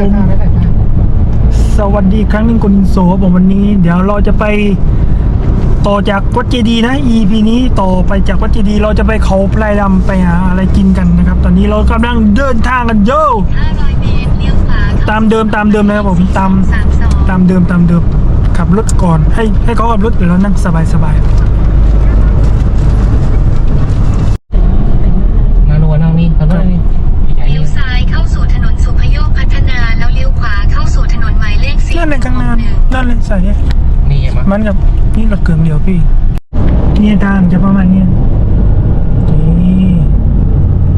ผมสวัสดีครั้งหนึ่งคุณโซครับผมวันนี้ เดี๋ยวเราจะไปต่อจากวัดเจดีนะ EP นี้ต่อไปจากวัดเจดีเราจะไปเขาพลายดำไปหาอะไรกินกันนะครับ ตอนนี้เรากำลังเดินทางกันโย500เมตรเลี้ยวขวาตามเดิมตามเดิมนะครับผมตามตามเดิมตามเดิมขับรถก่อนให้ให้เขาขับรถเดี๋ยวเรานั่งสบายสบาย มาโนนเอานี่ขอโทษนี่ใหญ่ เลี้ยวซ้ายเข้าสู่ถนนสุพโยคพัฒนา แล้วเลี้ยวขวาเข้าสู่ถนนหมายเลข นั่นเลยข้างหน้านั่นเลย ใส่เนี่ยนี่ยังมามันกับนี่รถเกืองเดียวพี่นี่ทางจะประมาณเนี้ยนี่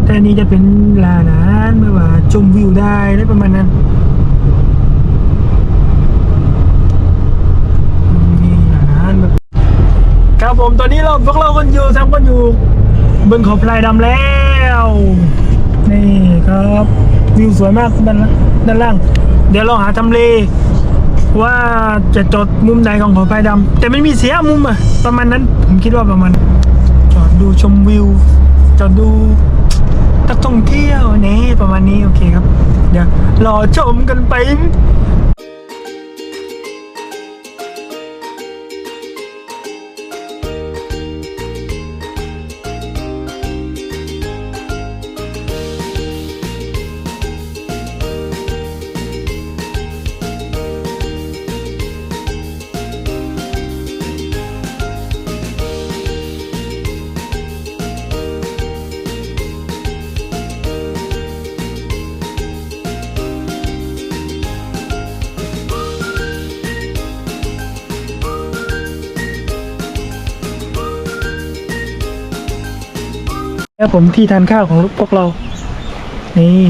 แต่อันนี้จะเป็นลานอาหารแบบว่าชมวิวได้ได้ประมาณนั้นนี่ร้านอาหารแบบครับผมตอนนี้เราพวกเราคนอยู่ทั้งคนอยู่บนเขาพลายดำแล้ว นี่ครับวิวสวยมากด้านล่างด้านล่าง เดี๋ยวเราหาทำเล ว่าจะจอดมุมไหนของขาพลายดำแต่ไม่มีเสียมุมอะประมาณนั้น ผมคิดว่าประมาณ จอดดูชมวิว จอดดูนักท่องเที่ยวนี่ประมาณนี้โอเคครับ เดี๋ยวรอชมกันไป แล้วผมที่ทานข้าวของพวกเรา นี่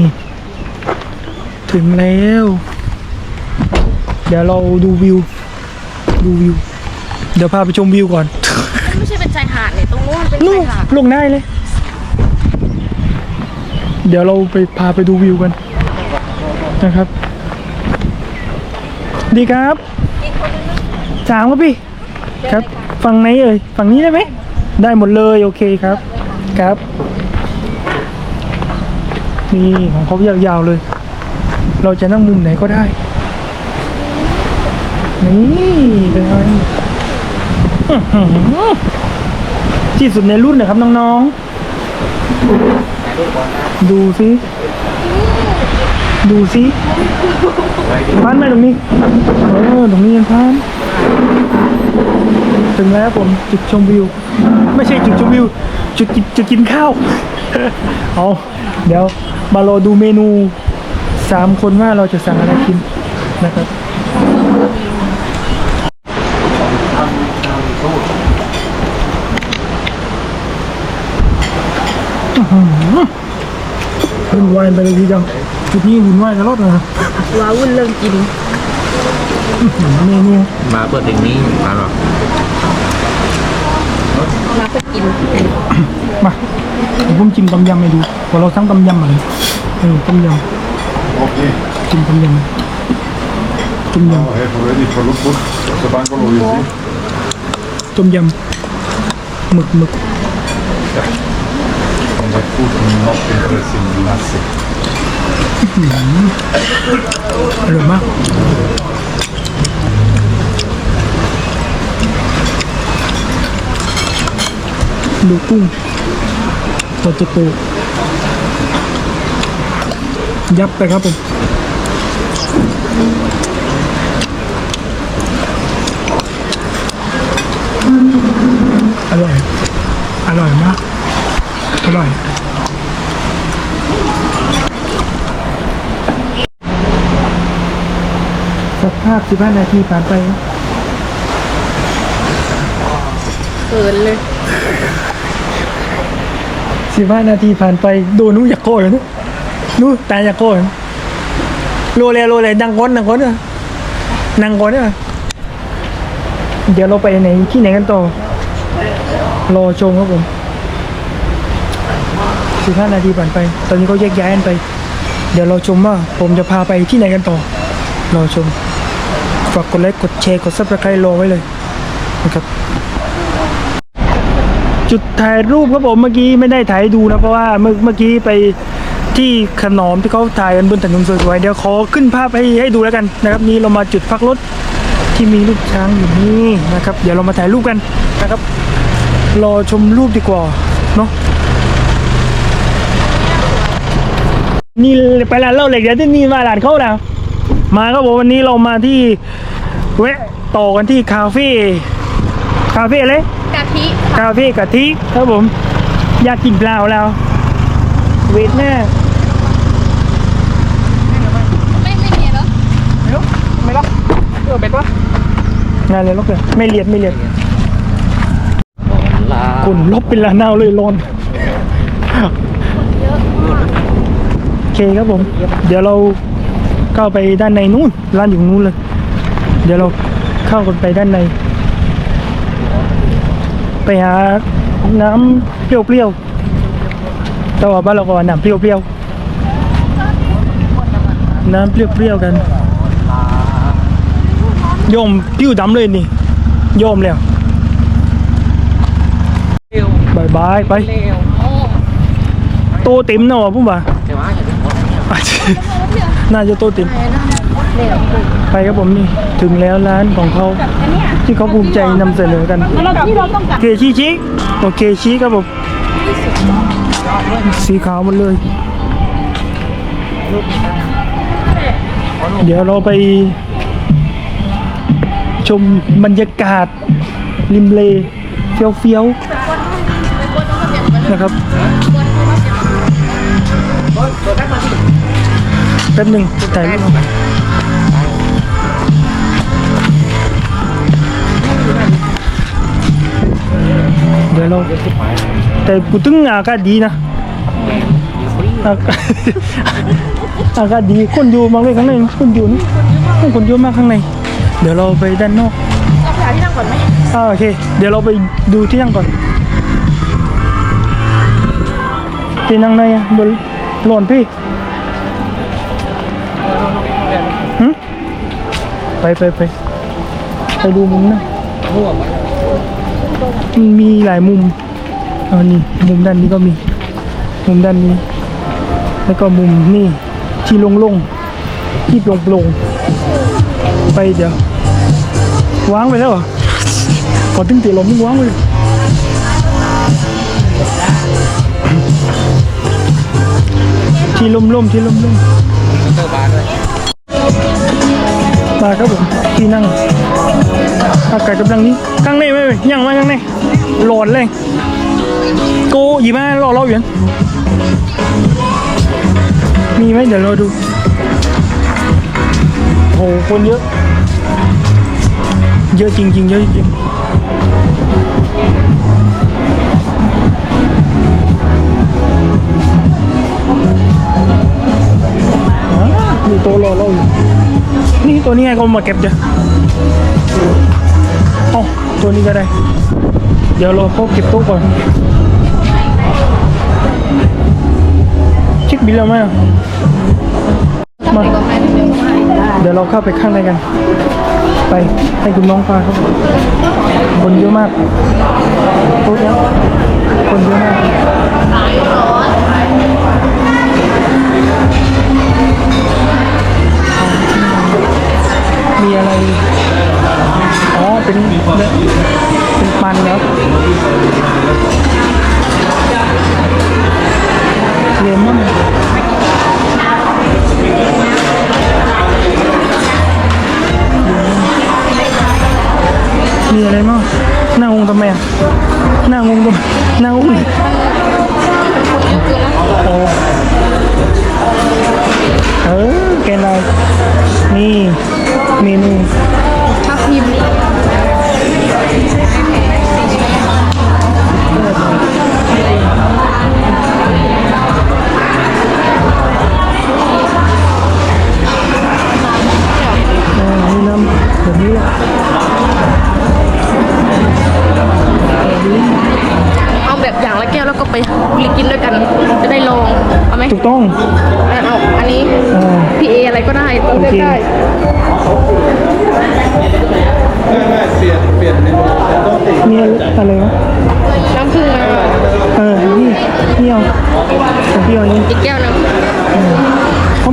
ถึงแล้ว เดี๋ยวเราดูวิว ดูวิว เดี๋ยวพาไปชมวิวก่อน ไม่ใช่เป็นชายหาดเนี่ยตรงนู้นเป็นนู่ชานยหาดลงได้เลย เดี๋ยวเราไปพาไปดูวิวกัน นะครับ ดีครับสามครับพี่ ครับ ฝั่งไหนเอ่ย ฝั่งนี้ได้ไหม ได้หมดเลย โอเคครับ ครับนี่ของเขายาวๆเลย เราจะนั่งมุมไหนก็ได้ นี่เป็นไงอื้อหือที่สุดในรุ่นนะครับน้องๆ ดูสิ ดูสิพานไหมตรงนี้ เออ ตรงนี้ยังพานถึงแล้วผมจุดชมวิว ไม่ใช่จุดชมวิว จุดกินจุดกินข้าว เอาเดี๋ยวมารอดูเมนูสามคนว่าเราจะสั่งอะไรกินนะครับวุ่นวายไปเลยทีเดียวจุดนี้วุ่นวายตลอดเลยนะว้าวุ่นเรื่องกินเมนูมาเปิดถึงนี้มาหรอ มาเพื่อกินมาผมจิ้มต้มยำให้ดูพอเราสั่งต้มยำมาเลยเออต้มย Ok, ำจิ้มต้มยำต้มย I have already for lookbook. The bungalow you see. ำต้มยำหมึกหมึก And the food not interesting, nothing. อร่อยมาก ดูกุ้งตัวโตๆยับไปครับผมอร่อย อร่อยมาก อร่อย สักภาพสิบห้านาทีผ่านไปเกินเลย สิบห้านาทีผ่านไปโดนนู้อยากโกยนู้นู้ตายอยากโกยโรเลโรเลดังก้นดังก้นอะนังก้นอะเดี๋ยวเราไปไหนที่ไหนกันต่อรอชมครับผมสิบห้านาทีผ่านไป ตอนนี้เขาแยกย้ายกันไป เดี๋ยวเราชมว่าผมจะพาไปที่ไหนกันต่อรอชมฝากกดไลค์กดแชร์กดซับสไครต์รอไว้เลยนะครับ จุดถ่ายรูปครับผมเมื่อกี้ไม่ได้ถ่ายดูนะเพราะว่าเมื่อเมื่อกี้ไปที่ขนมที่เขาถ่ายกันบนถนนสวยๆเดี๋ยวขอขึ้นภาพให้ให้ดูแล้วกันนะครับนี่เรามาจุดพักรถที่มีรูปช้างอยู่นี่นะครับ เดี๋ยวเรามาถ่ายรูปกันนะครับ รอชมรูปดีกว่าเนาะนี่ไปร้านเหล้าเหล็กเดี๋ยวที่นี่มาร้านเขาแล้วมาครับผมวันนี้เรามาที่แวะต่อกันที่คาเฟ่ คาเฟ่เลย กะทิคาเฟ่กะทิครับผม อยากกินเปล่าแล้วเวทแน่ไม่ไม่มีแล้วไม่รู้ไม่รับเออเบ็ดวะงานเลยล็อกเลยไม่เลียดไม่เลียดลาคนลบเป็นลาหนาวเลยร้อนโอเคครับผม เดี๋ยวเราเข้าไปด้านในนู้นร้านอยู่นู้นเลย เดี๋ยวเราเข้ากันไปด้านในไป หาน้ำเปรี้ยวๆแต่ว่าบ้านเราก็น้ำเปรี้ยวๆน้ำเปรี้ยวๆกันโยมปิ้วดำเลยนี่โยมแล้วบายบายไปโตเต็มเนาะพุ่มบ่าใช่ไหมอย่าไปบอกเนี่ยน่าจะโตเต็มไปครับผมนี่ถึงแล้วร้านของเขา ที่เขาภูมิใจนำเสนอกันที่เราต้องการเคชิชิโอเคชิครับผมสีขาวหมดเลย เดี๋ยวเราไป ชมบรรยากาศ ริมเลเฟี้ยวๆนะครับแป๊บหนึ่งถ่ายรูป เดี๋ยวเราแต่กูตึงอากาศดีนะอากาศอากาศดีคนอยู่มากเลยข้างในคนอยู่นี่คนเยอะมากข้างใน เดี๋ยวเราไปด้านนอกเราไปหาที่นั่งก่อนไหมอ่าโอเค เดี๋ยวเราไปดูที่นั่งก่อนที่นั่งไหนอะบนหล่นพี่หึไปไปไปไปดูมุมนะ มันมีหลายมุมเอานี่มุมด้านนี้ก็มี มุมด้านนี้ แล้วก็มุมนี่ที่โล่งๆที่โปร่งๆไปเดี๋ยววางไปแล้วเหรอพอตึงตีลมนี่วางไปที่ล่มๆที่ล่มเตอร์บาร์ด้วยๆมาครับผมที่นั่งอากาศกำลังนี้ข้างในไหมเว้ยยังมาข้างใน หลอนเลยโกหยิบมารอเราอยู่นะมีไหมเดี๋ยวเราดูโหคนเยอะ เยอะจริงๆเยอะจริงมีตัวรอเราอยู่นี่ตัวนี้ไงเขามาเก็บจ้ะอ๋อตัวนี้ก็ได้ เดี๋ยวเราเขาเก็บโต๊ะก่อนเช็คบิลแล้วไหมอะมาเดี๋ยวเราเข้าไปข้างในกัน ไปให้คุณน้องพาครับคนเยอะมากโต๊ะเนี้ยคนเยอะมากมีอะไร อ๋อ เป็นเป็นมันแล้วเลมอนมีอะไรมั่งหน้างงทำไมอะหน้างงทำไมหน้างง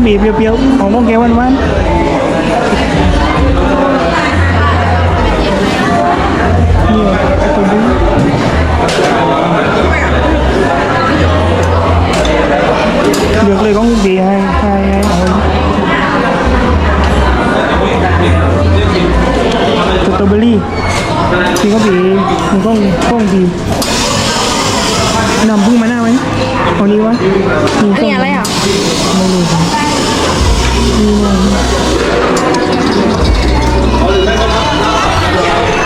บีเปรี้ยวๆของน้องแกวันวันๆนี่ไอ้ตัวนี้เลือกเลยของบีให้ให้ให้เอาสตรอเบอรี่ที่เขาบีมันก็ก้องดี นำพึ่งมาหน้าไหมเอานี้วะอันนี้อะไรอะไม่รู้ครับ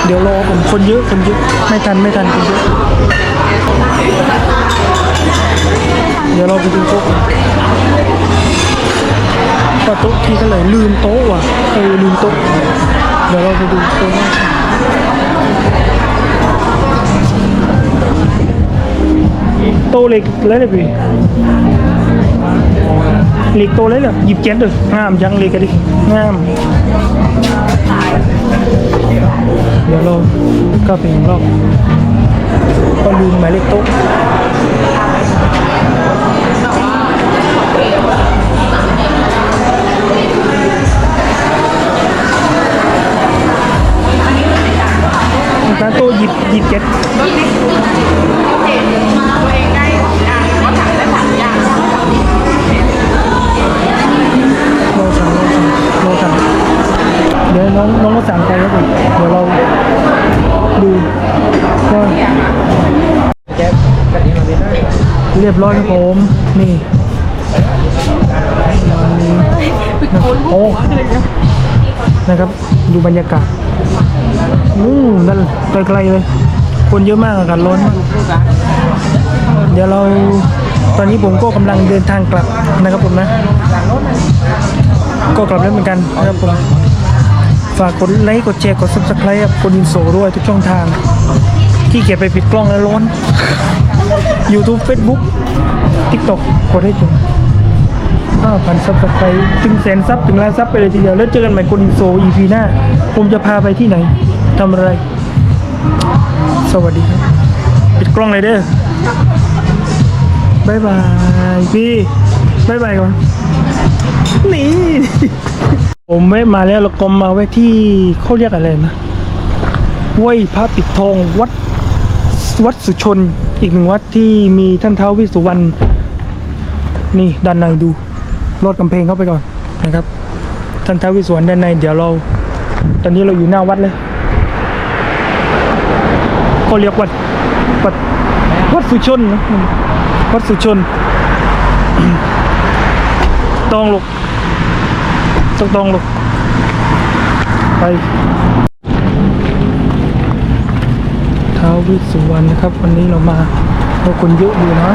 เดี๋ยวรอผมคนเยอะคนเยอะไม่ทันไม่ทันคนเยอะเดี๋ยวเราไปดูโต๊ะก็โต๊ะที่ก็เลยลืมโต๊ะว่ะเออลืมโต๊ะเดี๋ยวเราไปดูโต๊ะ หน้าโต๊ะเล็กเลยเลยพี่เล็กโตเลยเหรอหยิบเจ็ นะครับ ดูบรรยากาศอู้นั่นไกลๆเลย คนเยอะมากอากาศร้อนมากเดี๋ยวเราตอนนี้ผมก็กำลังเดินทางกลับนะครับผมนะ ก็กลับแล้วเหมือนกันนะครับผมฝากกดไลค์กดแชร์กด subscribe ครับกดอินโซด้วยทุกช่องทาง ที่เกียจไปปิดกล้องแล้วร้อน YouTube Facebook TikTok กดให้ถึง 5,000 subscribe ถึงแสนซับถึงล้านซับไปเลยทีเดียว แล้วเจอกันใหม่กดอินโซ EP หน้า ผมจะพาไปที่ไหนทำอะไร สวัสดีครับ ปิดกล้องเลยเด้อบายบายพี่บายบายก่อน นี่ ผมแวะมาแล้วเราก็มาแวะที่เขาเรียกอะไรนะห้วยพระปิดทองวัดวัดสุชน อีกหนึ่งวัดที่มีท่านเท้าววิสุวรรณนี่ด้านในดู ลอดกำแพงเข้าไปก่อนนะครับท่านเท้าวิสุวรรณด้านในเดี๋ยวเรา ตอนนี้เราอยู่หน้าวัดเลยเขาเรียกวัดวัดวัดสุชนนะวัดสุชนต้องลูกต้องต้องลูกไปท้าวิสุวรรณนะครับ วันนี้เรามาเราคนเยอะอยู่นะ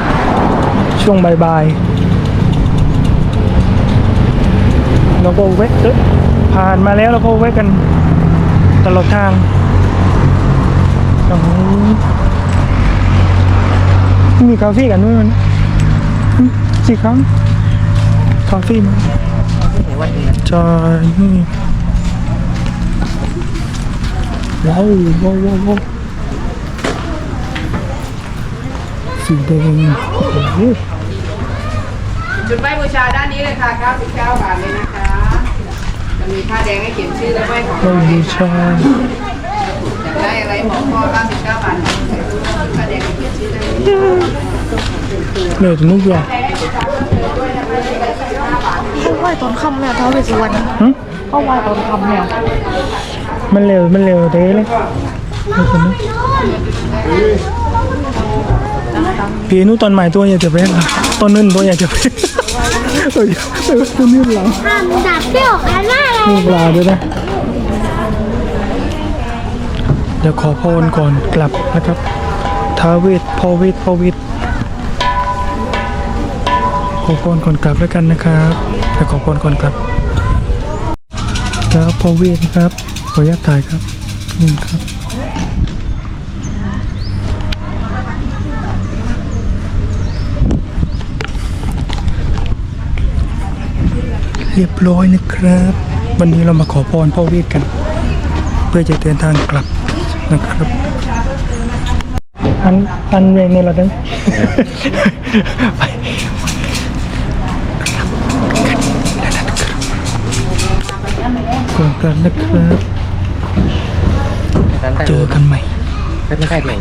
ช่วงบ่ายๆ เราก็แวะผ่านมาแล้วเราก็แวะกันตลอดทางโอ้โหมีคาเฟ่กันด้วยมันอืมสี่ครั้งคาเฟ่มาใช่นี่ว้าวว้าวว้าวสีแดงจุดไหว้บูชาด้านนี้เลยค่ะ 99 บาทเลยนะคะ จะมีผ้าแดงให้เขียนชื่อและไหว้ของไม่บูชาอยากได้อะไรบอกพ่อ99บาทใส่ตู้ผ้าแดงให้เขียนชื่อได้เลยเลยถึงนุกอย่างเขาไหว้ตอนค่ำเนี่ยท้าวเวสสุวรรณหึเขาไหว้ตอนค่ำเนี่ยมันเร็วมันเร็วเด้เลยไม่คนนี้พี่นู้ตอนใหม่ตัวใหญ่จะเป็นตอนนึนตัวใหญ่จะเป็น เออเออตัวนี้หลังทำดับเปรี้ยวอันน่าเลยมีปลาด้วยนะ เดี๋ยวขอพรก่อนกลับนะครับท้าวเวทพอเวทพอเวทขอพรก่อนกลับแล้วกันนะครับเดี๋ยวขอพรก่อนกลับแล้วพอเวทนะครับขออนุญาตถ่ายครับนี่ครับ เรียบร้อยนะครับ วันนี้เรามาขอพรพ่อเวทกัน เพื่อจะเดินทางกลับนะครับอันอันแรงในระได้ไปก่อนกันนะครับ เจอกันใหม่ไม่ใช่ใหม่